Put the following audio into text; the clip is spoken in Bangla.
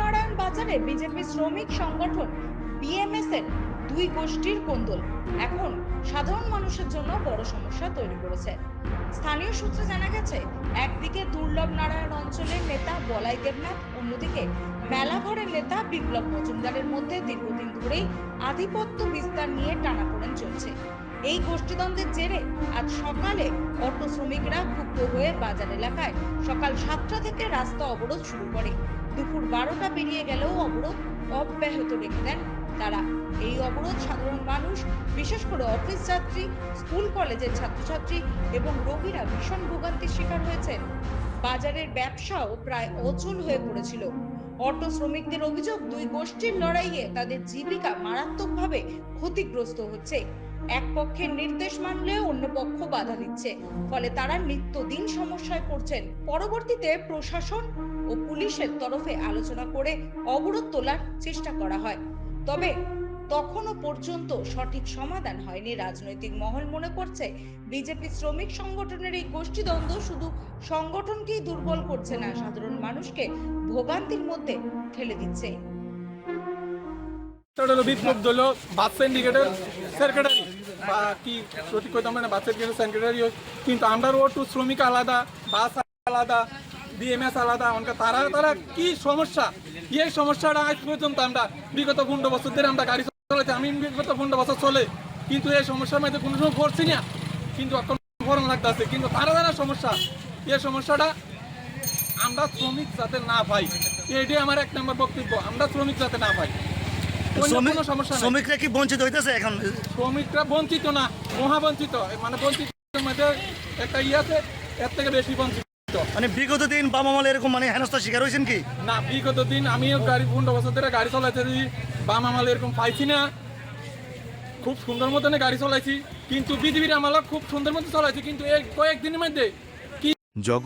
নারায়ণ বাজারে বিজেপি শ্রমিক সংগঠন বিএমএস এর দুই গোষ্ঠীর কোন্দল। এখন সাধারণ মানুষের জন্য বড় সমস্যা তৈরি করেছে। স্থানীয় সূত্রে জানা গেছে, একদিকে দুর্লভ নারায়ণ অঞ্চলের নেতা বলাই দেবনাথ, অন্যদিকে মেলাঘরের নেতা বিপ্লব মজুমদারের মধ্যে দীর্ঘদিন ধরেই আধিপত্য বিস্তার নিয়ে টানাপোড়েন চলছে। এই গোষ্ঠীদ্বন্দ্বের জেরে আজ সকালে অটো শ্রমিকরা ক্ষুব্ধ হয়ে বাজার এলাকায় সকাল সাতটা থেকে রাস্তা অবরোধ শুরু করে। দুপুর বারোটা পেরিয়ে গেলেও অবরোধ অব্যাহত রেখে দেন তারা। এই অবরোধ সাধারণ মানুষ, বিশেষ করে অফিস যাত্রী, স্কুল কলেজের ছাত্রছাত্রী এবং রোগীরা ভীষণ ভোগান্তির শিকার হয়েছেন। বাজারের ব্যবসাও প্রায় অচল হয়ে পড়েছিল। অটো শ্রমিকদের অভিযোগ, দুই গোষ্ঠীর লড়াইয়ে তাদের জীবিকা মারাত্মকভাবে ক্ষতিগ্রস্ত হচ্ছে। এক পক্ষের নির্দেশ মানলেও অন্য পক্ষ বাধা দিচ্ছে। ফলে তারা নিত্যদিন সমস্যায় পড়ছেন। পরবর্তীতে প্রশাসন ও পুলিশের তরফে আলোচনা করে অবরোধ তোলার চেষ্টা করা হয়। তবে তখনও পর্যন্ত সঠিক সমাধান হয়নি। রাজনৈতিক মহল মনে করছে, বিজেপি শ্রমিক সংগঠনের এই গোষ্ঠীদ্বন্দ্ব শুধু সংগঠনকেই দুর্বল করছে না, সাধারণ মানুষকে ভোগান্তির মধ্যে ঠেলে দিচ্ছে। বিপ্লব দল, বাস সিন্ডিকেটের সেক্রেটারি কি সঠিক কথা মানে বাস সিন্ডিকেটের সেক্রেটারি কিন্তু আমরা ওটু শ্রমিক আলাদা বাস আলাদা বিএমএস আলাদা অনকা তারা তারা কি সমস্যা? এই সমস্যাটা আজ পর্যন্ত আমরা, বিগত পনেরো বছর ধরে আমরা গাড়ি চলেছি আমি বিগত পনেরো বছর চলে। কিন্তু এই সমস্যার মধ্যে কোনো সময় পড়ছি না। কিন্তু এখন ফরম লাগতেছে, কিন্তু তারা তারা সমস্যা। এই সমস্যাটা আমরা শ্রমিক যাতে না পাই, এটাই আমার এক নম্বর বক্তব্য। আমরা শ্রমিক যাতে না পাই। শ্রমিকরা কি বঞ্চিত হইতেছে এখন? শ্রমিকরা বঞ্চিত না মহা বঞ্চিত মানে বঞ্চিত মধ্যে একটা ইয়ে আছে এর থেকে বেশি বঞ্চিত। মানে বিগত দিন বাবা মাল এরকম মানে হেনস্থার শিকার হয়েছেন কি? না বিগত দিন আমিও গাড়ি পনেরো বছর ধরে গাড়ি চালাইতেছি বাম আমাল এরকম পাইছি না। খুব সুন্দর মতনে গাড়ি চালাইছি কিন্তু বিজেপির আমালা খুব সুন্দর মতো চালাইছি কিন্তু এই কয়েকদিনের মধ্যে